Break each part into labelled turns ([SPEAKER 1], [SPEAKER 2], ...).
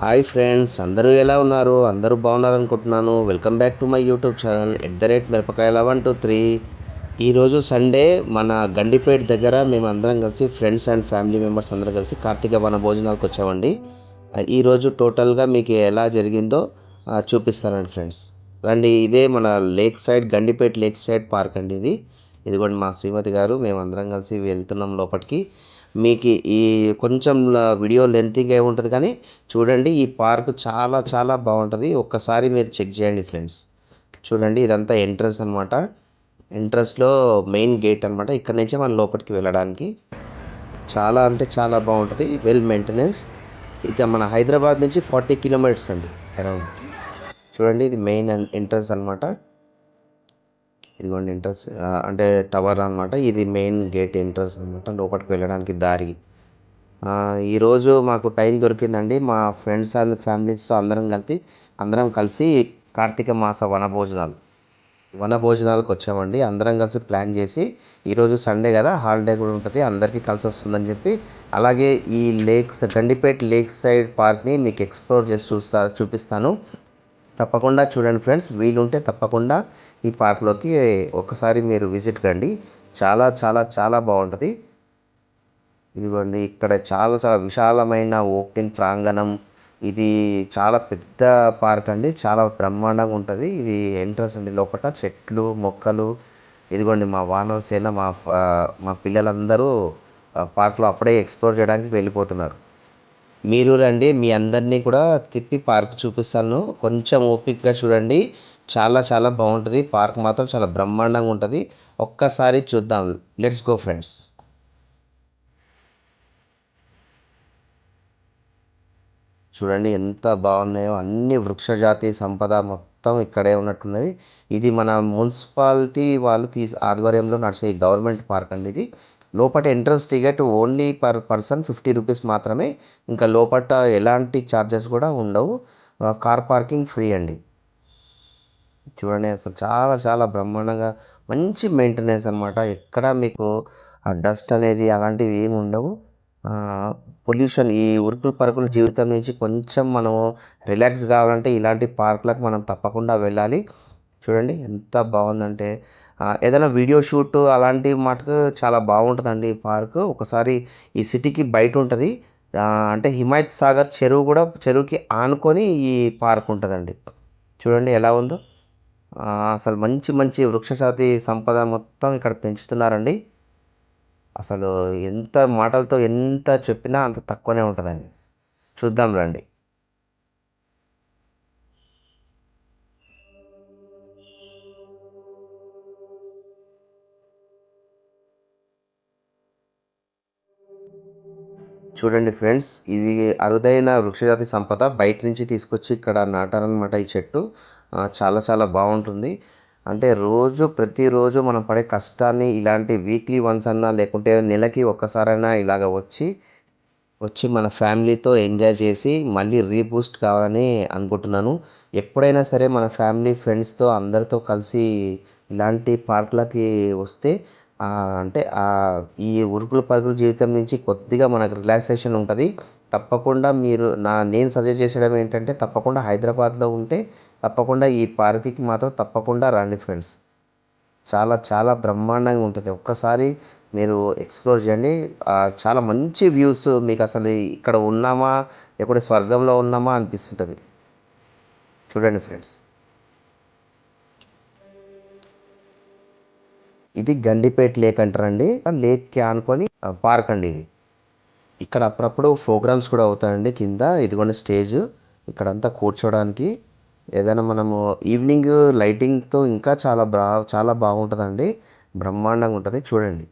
[SPEAKER 1] Hi friends అందరూ ఎలా ఉన్నారు? అందరూ బాగున్నారు అనుకుంటున్నాను welcome back to my YouTube channel. At the rate మిరపకాయల వన్ టూ త్రీ. ఈరోజు సండే మన గండిపేట దగ్గర మేము అందరం కలిసి ఫ్రెండ్స్ అండ్ ఫ్యామిలీ మెంబర్స్ అందరం కలిసి కార్తీక వన భోజనాలకు వచ్చామండి. ఈరోజు టోటల్గా మీకు ఎలా జరిగిందో చూపిస్తానండి ఫ్రెండ్స్. రండి ఇదే మన lake side Gandipet lake side park అండి ఇది. ఇదిగోండి మా శ్రీమతి గారు మేము అందరం కలిసి వెళ్తున్నాం లోపలికి మీకు ఈ కొంచెం వీడియో లెంతీగా ఉంటుంది కానీ చూడండి ఈ పార్క్ చాలా చాలా బాగుంటుంది. ఒక్కసారి మీరు చెక్ చేయండి ఫ్రెండ్స్. చూడండి ఇదంతా ఎంట్రన్స్ అనమాట ఎంట్రన్స్లో మెయిన్ గేట్ అనమాట ఇక్కడ నుంచే మనం లోపలికి వెళ్ళడానికి. చాలా అంటే చాలా బాగుంటుంది. Well maintenance. ఇక మన హైదరాబాద్ నుంచి ఫార్టీ కిలోమీటర్స్ అండి అరౌండ్. చూడండి ఇది మెయిన్ ఎంట్రన్స్ అనమాట ఇదిగోండి ఎంట్రన్స్ అంటే టవర్ అనమాట ఇది మెయిన్ గేట్ ఎంట్రన్స్ అనమాట లోపలికి వెళ్ళడానికి దారి. ఈరోజు మాకు టైం దొరికిందండి. మా ఫ్రెండ్స్ అండ్ ఫ్యామిలీస్తో అందరం కలిసి అందరం కలిసి కార్తీక మాస వనభోజనాలు వనభోజనాలకు వచ్చామండి. అందరం కలిసి ప్లాన్ చేసి ఈరోజు సండే కదా హాలిడే కూడా ఉంటుంది. అందరికీ కలిసి వస్తుందని చెప్పి అలాగే ఈ లేక్స్ గండిపేట్ లేక్ సైడ్ పార్క్ని మీకు ఎక్స్ప్లోర్ చేసి చూస్తా చూపిస్తాను. తప్పకుండా చూడండి ఫ్రెండ్స్ వీలుంటే తప్పకుండా ఈ పార్క్లోకి ఒకసారి మీరు విజిట్ కండి. చాలా చాలా చాలా బాగుంటుంది. ఇదిగోండి ఇక్కడ చాలా చాలా విశాలమైన ఓపెన్ ప్రాంగణం. ఇది చాలా పెద్ద పార్క్ అండి చాలా బ్రహ్మాండంగా ఉంటుంది. ఇది ఎంట్రన్స్ అండి లోపల చెట్లు మొక్కలు. ఇదిగోండి మా వానరసేన మా ఫ- మా పిల్లలందరూ పార్క్లో అప్పుడే ఎక్స్ప్లోర్ చేయడానికి వెళ్ళిపోతున్నారు. మీరు రండి మీ అందరినీ కూడా తిప్పి పార్క్ చూపిస్తాను. కొంచెం ఓపికగా చూడండి. చాలా చాలా బాగుంటుంది. పార్క్ మాత్రం చాలా బ్రహ్మాండంగా ఉంటుంది. ఒక్కసారి చూద్దాం. లెట్స్ గో ఫ్రెండ్స్ చూడండి ఎంత బాగున్నాయో. అన్ని వృక్షజాతి సంపద మొత్తం ఇక్కడే ఉన్నట్టున్నది. ఇది మన మున్సిపాలిటీ వాళ్ళు తీసి ఆధ్వర్యంలో నడిచే గవర్నమెంట్ పార్క్ అండి ఇది. లోపల entrance ticket only per person fifty rupees మాత్రమే. ఇంకా లోపల ఎలాంటి ఛార్జెస్ కూడా ఉండవు. కార్ పార్కింగ్ ఫ్రీ అండి. చూడండి అసలు చాలా చాలా బ్రహ్మాండంగా మంచి మెయింటెనెన్స్ అనమాట ఎక్కడ మీకు డస్ట్ అనేది అలాంటివి ఏమి ఉండవు. పొల్యూషన్ ఈ ఉరుకులు పరుకుల జీవితం నుంచి కొంచెం మనము రిలాక్స్ కావాలంటే ఇలాంటి పార్కులకు మనం తప్పకుండా వెళ్ళాలి. చూడండి ఎంత బాగుందంటే ఏదైనా వీడియో షూట్ అలాంటి మటుకు చాలా బాగుంటుందండి ఈ పార్క్. ఒకసారి ఈ సిటీకి బయట ఉంటుంది. అంటే హిమాయత్ సాగర్ చెరువు కూడా చెరువుకి ఆనుకొని ఈ పార్క్ ఉంటుందండి. చూడండి ఎలా ఉందో. అసలు మంచి మంచి వృక్షజాతి సంపద మొత్తం ఇక్కడ పెంచుతున్నారండి. అసలు ఎంత మాటలతో ఎంత చెప్పినా అంత తక్కువనే ఉంటుందండి. చూద్దాం రండి. చూడండి ఫ్రెండ్స్ ఇది అరుదైన వృక్షజాతి సంపద. బయట నుంచి తీసుకొచ్చి ఇక్కడ నాటారనమాట ఈ చెట్టు. చాలా చాలా బాగుంటుంది. అంటే రోజు ప్రతిరోజు మనం పడే కష్టాన్ని ఇలాంటి వీక్లీ వన్స్ అన్నా లేకుంటే నెలకి ఒక్కసారైనా ఇలాగ వచ్చి వచ్చి మన ఫ్యామిలీతో ఎంజాయ్ చేసి మళ్ళీ రీబూస్ట్ కావాలని అనుకుంటున్నాను. ఎప్పుడైనా సరే మన ఫ్యామిలీ ఫ్రెండ్స్తో అందరితో కలిసి ఇలాంటి పార్కులకి వస్తే అంటే ఈ ఉరుకుల పరుగుల జీవితం నుంచి కొద్దిగా మనకు రిలాక్సేషన్ ఉంటుంది. తప్పకుండా మీరు నా నేను సజెస్ట్ చేసడం ఏంటంటే తప్పకుండా హైదరాబాద్లో ఉంటే తప్పకుండా ఈ పార్క్కి మాత్రం తప్పకుండా రండి ఫ్రెండ్స్ చాలా చాలా బ్రహ్మాండంగా ఉంటుంది. ఒక్కసారి మీరు ఎక్స్ప్లోర్ చేయండి. చాలా మంచి వ్యూస్ మీకు అసలు ఇక్కడ ఉన్నామా? లేకుంటే స్వర్గంలో ఉన్నామా? అనిపిస్తుంటుంది. చూడండి ఫ్రెండ్స్ ఇది గండిపేట లేక్ అంటారండి. లేక్కి ఆనుకొని పార్క్ అండి ఇది. ఇక్కడ అప్పుడప్పుడు ప్రోగ్రామ్స్ కూడా అవుతాయండి కింద. ఇదిగోండి స్టేజ్. ఇక్కడంతా కూర్చోడానికి. ఏదైనా మనము ఈవినింగ్ లైటింగ్తో ఇంకా చాలా బా చాలా బాగుంటుందండి. బ్రహ్మాండంగా ఉంటుంది. చూడండి.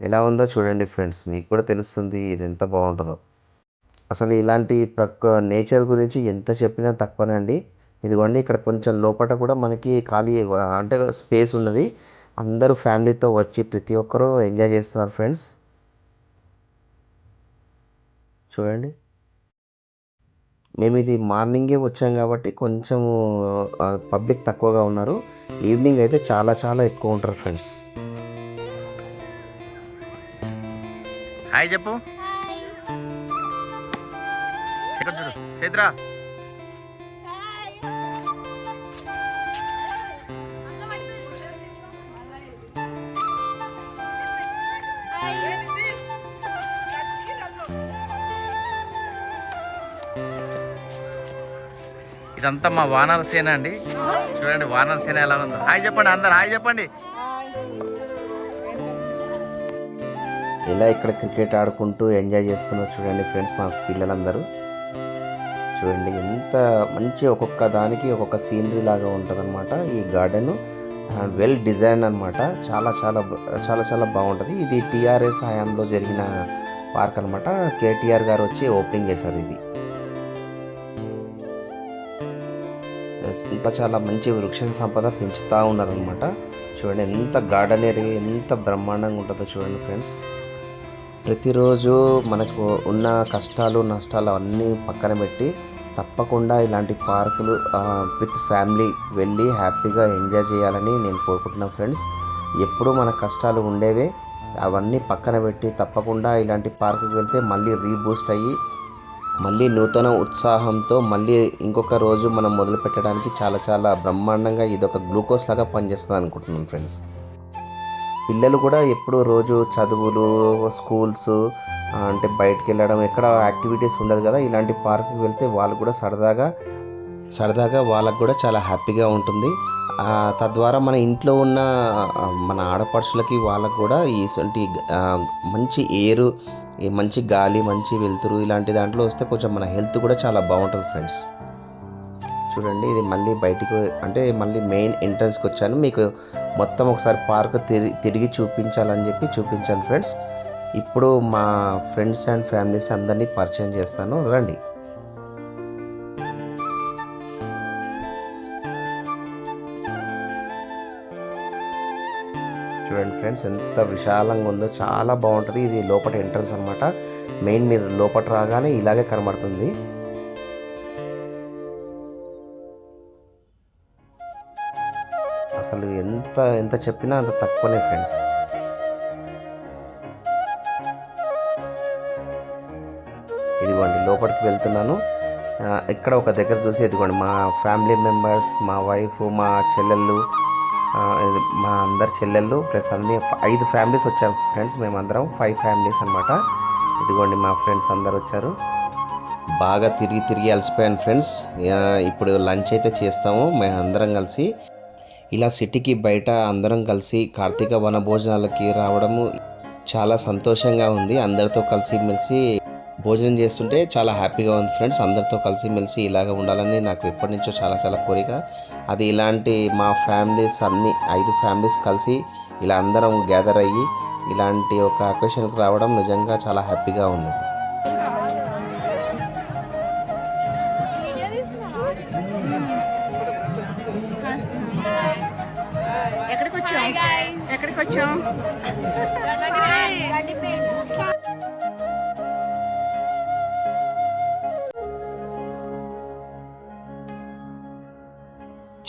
[SPEAKER 1] ఎలా ఉందో చూడండి ఫ్రెండ్స్. మీకు కూడా తెలుస్తుంది ఇది ఎంత బాగుంటుందో. అసలు ఇలాంటి ప్రక్క నేచర్ గురించి ఎంత చెప్పినా తక్కువనండి ఇదిగోండి ఇక్కడ కొంచెం లోపల కూడా మనకి ఖాళీ అంటే స్పేస్ ఉన్నది. అందరూ ఫ్యామిలీతో వచ్చి ప్రతి ఒక్కరూ ఎంజాయ్ చేస్తున్నారు ఫ్రెండ్స్. చూడండి. మేము ఇది మార్నింగే వచ్చాం కాబట్టి కొంచెం పబ్లిక్ తక్కువగా ఉన్నారు. ఈవినింగ్ అయితే చాలా చాలా ఎక్కువ ఉంటారు ఫ్రెండ్స్. హాయ్ చెప్పు.
[SPEAKER 2] చైత్ర. ఇదంతా మా వానర సేన అండి. చూడండి వానర సేన ఎలా ఉందో. హాయ్ చెప్పండి అందరు హాయ్ చెప్పండి.
[SPEAKER 1] ఇలా ఇక్కడ క్రికెట్ ఆడుకుంటూ ఎంజాయ్ చేస్తున్నారు చూడండి ఫ్రెండ్స్ మా పిల్లలందరూ. చూడండి ఎంత మంచి ఒక్కొక్క దానికి ఒక్కొక్క సీనరీ లాగా ఉంటుంది ఈ గార్డెన్. వెల్ డిజైన్ అనమాట చాలా చాలా చాలా చాలా బాగుంటుంది. ఇది టీఆర్ఎస్ హయాంలో జరిగిన పార్క్ అనమాట కేటీఆర్ గారు వచ్చి ఓపెనింగ్ చేశారు ఇది. చాలా మంచి వృక్ష సంపద పెంచుతూ ఉన్నారనమాట చూడండి ఎంత గార్డెన్ ఏరియా ఎంత బ్రహ్మాండంగా ఉంటుందో చూడండి ఫ్రెండ్స్. ప్రతిరోజు మనకు ఉన్న కష్టాలు నష్టాలు అన్నీ పక్కన పెట్టి తప్పకుండా ఇలాంటి పార్కులు విత్ ఫ్యామిలీ వెళ్ళి హ్యాపీగా ఎంజాయ్ చేయాలని నేను కోరుకుంటున్నాను ఫ్రెండ్స్. ఎప్పుడూ మన కష్టాలు ఉండేవే అవన్నీ పక్కన పెట్టి తప్పకుండా ఇలాంటి పార్కుకి వెళ్తే మళ్ళీ రీబూస్ట్ అయ్యి మళ్ళీ నూతన ఉత్సాహంతో మళ్ళీ ఇంకొక రోజు మనం మొదలు పెట్టడానికి చాలా చాలా బ్రహ్మాండంగా ఇది ఒక గ్లూకోజ్ లాగా పనిచేస్తుంది అనుకుంటున్నాను ఫ్రెండ్స్. పిల్లలు కూడా ఎప్పుడు రోజు చదువులు స్కూల్స్ అంటే బయటకు వెళ్ళడం ఎక్కడ యాక్టివిటీస్ ఉండదు కదా ఇలాంటి పార్క్కి వెళ్తే వాళ్ళు కూడా సరదాగా సరదాగా వాళ్ళకు కూడా చాలా హ్యాపీగా ఉంటుంది. తద్వారా మన ఇంట్లో ఉన్న మన ఆడపడుచులకి వాళ్ళకు కూడా ఇటువంటి మంచి ఎయిర్ ఈ మంచి గాలి మంచి వెలుతురు ఇలాంటి దాంట్లో వస్తే కొంచెం మన హెల్త్ కూడా చాలా బాగుంటుంది ఫ్రెండ్స్. చూడండి ఇది మళ్ళీ బయటికి అంటే మళ్ళీ మెయిన్ ఎంట్రన్స్కి వచ్చాను. మీకు మొత్తం ఒకసారి పార్క్ తిరిగి తిరిగి చూపించాలని చెప్పి చూపించాను ఫ్రెండ్స్. ఇప్పుడు మా ఫ్రెండ్స్ అండ్ ఫ్యామిలీస్ అందరినీ పరిచయం చేస్తాను. రండి. ఫ్రెండ్స్ ఎంత విశాలంగా ఉందో చాలా బాగుంటుంది. ఇది లోపల ఎంట్రన్స్ అనమాట మెయిన్ మీరు లోపల రాగానే ఇలాగే కనబడుతుంది. అసలు ఎంత ఎంత చెప్పినా అంత తక్కువనే ఫ్రెండ్స్. ఇదిగోండి లోపలికి వెళ్తున్నాను. ఇక్కడ ఒక దగ్గర చూసి ఇదిగోండి మా ఫ్యామిలీ మెంబర్స్ మా వైఫ్ మా చెల్లెళ్ళు మా అందరి చెల్లెళ్ళు ప్లస్ అన్ని ఐదు ఫ్యామిలీస్ వచ్చాం ఫ్రెండ్స్. మేమందరం ఫైవ్ ఫ్యామిలీస్ అనమాట ఇదిగోండి మా ఫ్రెండ్స్ అందరు వచ్చారు. బాగా తిరిగి తిరిగి అలసిపోయాను ఫ్రెండ్స్. ఇప్పుడు లంచ్ అయితే చేస్తాము. మేము అందరం కలిసి ఇలా సిటీకి బయట అందరం కలిసి కార్తీక వన భోజనాలకి రావడము చాలా సంతోషంగా ఉంది. అందరితో కలిసి మెలిసి భోజనం చేస్తుంటే చాలా హ్యాపీగా ఉంది ఫ్రెండ్స్. అందరితో కలిసి మెలిసి ఇలాగ ఉండాలని నాకు ఎప్పటి నుంచో చాలా చాలా కోరిక. అది ఇలాంటి మా ఫ్యామిలీస్ అన్ని ఐదు ఫ్యామిలీస్ కలిసి ఇలా అందరం గ్యాదర్ అయ్యి ఇలాంటి ఒక అకేషన్కి రావడం నిజంగా చాలా హ్యాపీగా ఉంది.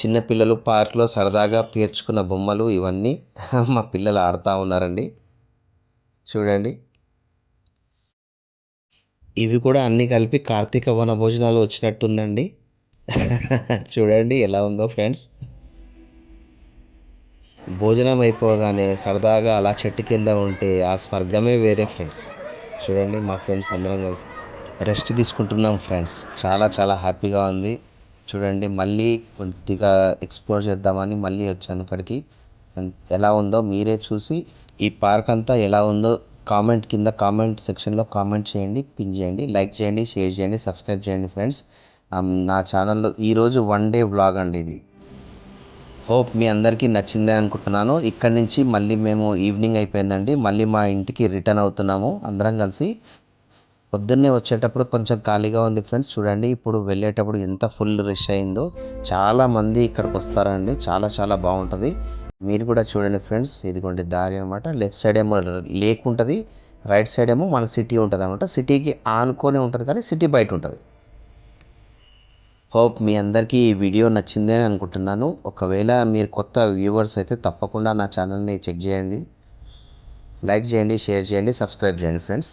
[SPEAKER 1] చిన్నపిల్లలు పార్క్లో సరదాగా పేర్చుకున్న బొమ్మలు ఇవన్నీ మా పిల్లలు ఆడుతూ ఉన్నారండి. చూడండి. ఇవి కూడా అన్నీ కలిపి కార్తీక వన భోజనాలు వచ్చినట్టుందండి. చూడండి ఎలా ఉందో ఫ్రెండ్స్. భోజనం అయిపోగానే సరదాగా అలా చెట్టు కింద ఉంటే ఆ స్వర్గమే వేరే ఫ్రెండ్స్. చూడండి మా ఫ్రెండ్స్ అందరం కలిసి రెస్ట్ తీసుకుంటున్నాం ఫ్రెండ్స్. చాలా చాలా హ్యాపీగా ఉంది. చూడండి మళ్ళీ కొద్దిగా ఎక్స్ప్లోర్ చేద్దామని మళ్ళీ వచ్చాను ఇక్కడికి. ఎలా ఉందో మీరే చూసి ఈ పార్క్ అంతా ఎలా ఉందో కామెంట్ కింద కామెంట్ సెక్షన్లో కామెంట్ చేయండి పిన్ చేయండి లైక్ చేయండి షేర్ చేయండి సబ్స్క్రైబ్ చేయండి ఫ్రెండ్స్ నా ఛానల్లో ఈరోజు వన్ డే వ్లాగ్ అండి ఇది. హోప్ మీ అందరికీ నచ్చిందే అనుకుంటున్నాను. ఇక్కడ నుంచి మళ్ళీ మేము ఈవినింగ్ అయిపోయిందండి. మళ్ళీ మా ఇంటికి రిటర్న్ అవుతున్నాము. అందరం కలిసి పొద్దున్నే వచ్చేటప్పుడు కొంచెం ఖాళీగా ఉంది ఫ్రెండ్స్. చూడండి ఇప్పుడు వెళ్ళేటప్పుడు ఎంత ఫుల్ రష్ అయిందో. చాలా మంది ఇక్కడికి వస్తారండి. చాలా చాలా బాగుంటుంది. మీరు కూడా చూడండి ఫ్రెండ్స్ ఇదిగోండి దారి అనమాట లెఫ్ట్ సైడ్ ఏమో లేక్ ఉంటుంది రైట్ సైడ్ ఏమో మన సిటీ ఉంటుంది అనమాట సిటీకి ఆనుకొని ఉంటుంది కానీ సిటీ బయట ఉంటుంది. హోప్ మీ అందరికీ ఈ వీడియో నచ్చింది అని అనుకుంటున్నాను. ఒకవేళ మీరు కొత్త వ్యూవర్స్ అయితే తప్పకుండా నా ఛానల్ని చెక్ చేయండి. లైక్ చేయండి షేర్ చేయండి సబ్స్క్రైబ్ చేయండి ఫ్రెండ్స్.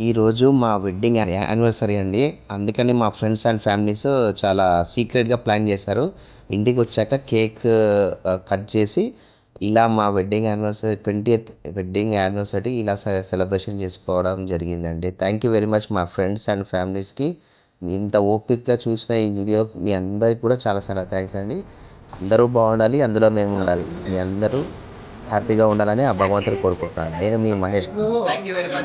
[SPEAKER 1] ఈరోజు మా వెడ్డింగ్ యానివర్సరీ అండి. అందుకని మా ఫ్రెండ్స్ అండ్ ఫ్యామిలీస్ చాలా సీక్రెట్గా ప్లాన్ చేశారు. ఇంటికి వచ్చాక కేక్ కట్ చేసి ఇలా మా wedding anniversary twenty wedding anniversary ఇలా సెలబ్రేషన్ చేసుకోవడం జరిగిందండి. థ్యాంక్ యూ వెరీ మచ్ మా ఫ్రెండ్స్ అండ్ ఫ్యామిలీస్కి ఇంత ఓపికగా చూసిన ఈ వీడియో మీ అందరికి కూడా చాలా చాలా థ్యాంక్స్ అండి. అందరూ బాగుండాలి అందులో మేము ఉండాలి. మీ అందరూ హ్యాపీగా ఉండాలని ఆ భగవంతుడు కోరుకుంటున్నాను నేను మీ మహేష్.